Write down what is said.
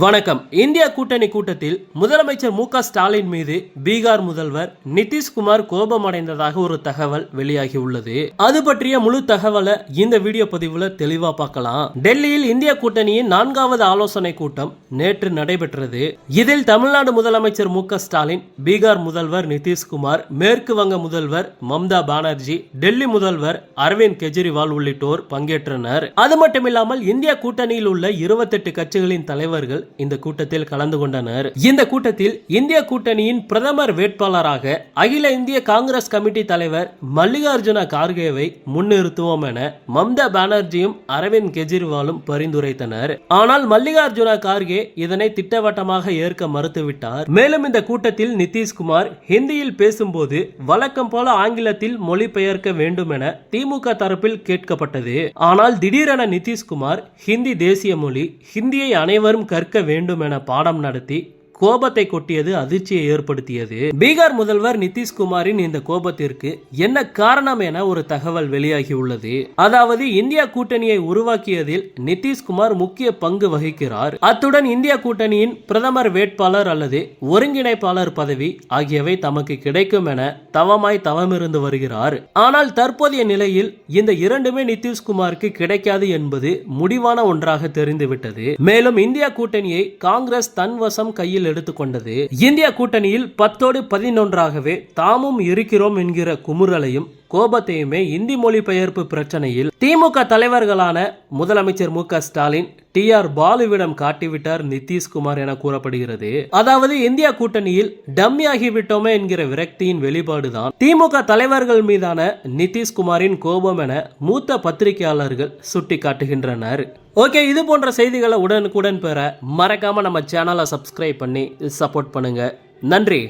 வணக்கம். இந்தியா கூட்டணி கூட்டத்தில் முதலமைச்சர் மு ஸ்டாலின் மீது பீகார் முதல்வர் நிதிஷ்குமார் கோபமடைந்ததாக ஒரு தகவல் வெளியாகி உள்ளது. அது பற்றிய முழு தகவலை இந்த வீடியோ பதிவுல தெளிவா பார்க்கலாம். டெல்லியில் இந்திய கூட்டணியின் நான்காவது ஆலோசனை கூட்டம் நேற்று நடைபெற்றது. இதில் தமிழ்நாடு முதலமைச்சர் மு ஸ்டாலின் பீகார் முதல்வர் நிதிஷ்குமார் மேற்கு வங்க முதல்வர் மம்தா பானர்ஜி டெல்லி முதல்வர் அரவிந்த் கெஜ்ரிவால் உள்ளிட்டோர் பங்கேற்றனர். அது மட்டுமில்லாமல் இந்திய கூட்டணியில் உள்ள இருபத்தெட்டு கட்சிகளின் தலைவர்கள் இந்த கூட்டத்தில் கலந்து கொண்டனர். இந்த கூட்டத்தில் இந்திய கூட்டணியின் பிரதமர் வேட்பாளராக அகில இந்திய காங்கிரஸ் கமிட்டி தலைவர் மல்லிகார்ஜுன கார்கேவை முன்னிறுத்துவோம் என மம்தா பானர்ஜியும் அரவிந்த் கெஜ்ரிவாலும் பரிந்துரைத்தனர். ஆனால் மல்லிகார்ஜுன கார்கே இதனை திட்டவட்டமாக ஏற்க மறுத்துவிட்டார். மேலும் இந்த கூட்டத்தில் நிதிஷ்குமார் ஹிந்தியில் பேசும்போது வழக்கம் போல ஆங்கிலத்தில் மொழிபெயர்க்க வேண்டும் என திமுக தரப்பில் கேட்கப்பட்டது. ஆனால் திடீரென நிதிஷ்குமார் ஹிந்தி தேசிய மொழி ஹிந்தியை அனைவரும் கற்க வேண்டும் என பாடம் நடத்தி கோபத்தை கொட்டியது அதிர்ச்சியை ஏற்படுத்தியது. பீகார் முதல்வர் நிதிஷ்குமாரின் இந்த கோபத்திற்கு என்ன காரணம் என ஒரு தகவல் வெளியாகி உள்ளது. அதாவது இந்தியா கூட்டணியை உருவாக்கியதில் நிதிஷ்குமார் முக்கிய பங்கு வகிக்கிறார். அத்துடன் இந்தியா கூட்டணியின் பிரதமர் வேட்பாளர் அல்லது ஒருங்கிணைப்பாளர் பதவி ஆகியவை தமக்கு கிடைக்கும் என தவமாய் தவமிருந்து வருகிறார். ஆனால் தற்போதைய நிலையில் இந்த இரண்டுமே நிதிஷ்குமாருக்கு கிடைக்காது என்பது முடிவான ஒன்றாக தெரிந்துவிட்டது. மேலும் இந்தியா கூட்டணியை காங்கிரஸ் தன் வசம் கையில் எடுத்துக்கொண்டது. இந்தியா கூட்டணியில் பத்தோடு பதினொன்றாகவே தாமும் இருக்கிறோம் என்கிற குமுறலையும் கோபத்தையுமே இந்தி மொழிபெயர்ப்பு பிரச்சனையில் திமுக தலைவர்களான முதலமைச்சர் மு க ஸ்டாலின் டி ஆர் பாலுவிடம் காட்டிவிட்டார் நிதிஷ்குமார் என கூறப்படுகிறது. அதாவது இந்தியா கூட்டணியில் டம்மியாகிவிட்டோமே என்கிற விரக்தியின் வெளிப்பாடுதான் திமுக தலைவர்கள் மீதான நிதிஷ்குமாரின் கோபம் என மூத்த பத்திரிகையாளர்கள் சுட்டி காட்டுகின்றனர் ஓகே இது போன்ற செய்திகளை உடனுக்குடன் பெற மறக்காம நம்ம சேனலை சப்ஸ்கிரைப் பண்ணி சப்போர்ட் பண்ணுங்க. நன்றி.